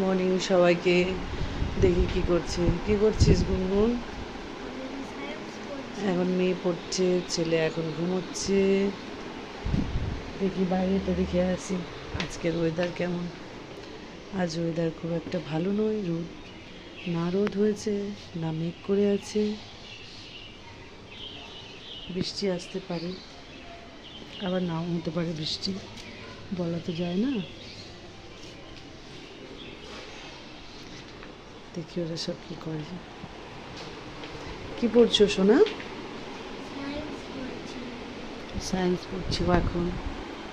Morning সবাইকে দেখি কি করছে। কি করছিস, গুনগুন? এখন মেয়ে পড়ছে, ছেলে এখন ঘুমোচ্ছে। দেখি বাইরেটা দেখে আসি, আজকের ওয়েদার কেমন? আজ ওয়েদার খুব একটা ভালো নয়, রোদ। না রোদ হয়েছে, না মেঘ করে আছে। বৃষ্টি আসতে পারে, আবার নাও হতে পারে বৃষ্টি, বলা তো যায় না। দেখি ওরা সব কি করে। কি পড়ছো, সোনা? সায়েন্স পড়ছো। এখন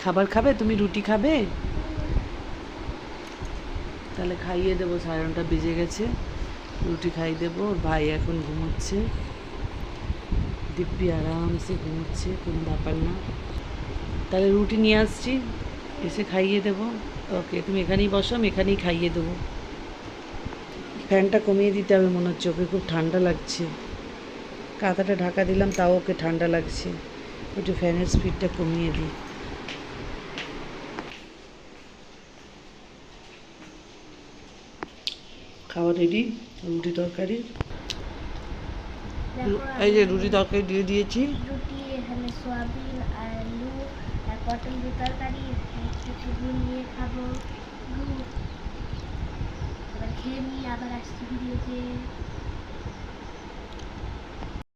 খাবার খাবে? তুমি রুটি খাবে? তাহলে খাইয়ে দেবো সায়নটা বেজে গেছে। রুটি খাইয়ে দেবো। ভাই এখন ঘুমোচ্ছে। দিব্যি আরামসে ঘুমোচ্ছে, কোনো ব্যাপার না। তাহলে রুটি নিয়ে আসছি, এসে খাইয়ে দেবো। ওকে, তুমি এখানেই বসো, আমি এখানেই খাইয়ে দেবো। ফ্যানটা কমিয়ে দিতে হবে মনে হচ্ছে ওকে খুব ঠান্ডা লাগছে। কাঁথাটা ঢাকা দিলাম তাও ওকে ঠান্ডা লাগছে। একটু ফ্যানের স্পিডটা কমিয়ে দিই। খাওয়া রেডি রুটি তরকারি? এই যে রুটি তরকারি দিয়ে দিয়েছি। রুটি এখানে সোয়াবিন আলু আর পটল তরকারি একটু একটু গুড় নিয়ে খাব গুড়। আমি আবার আসছি ভিডিওতে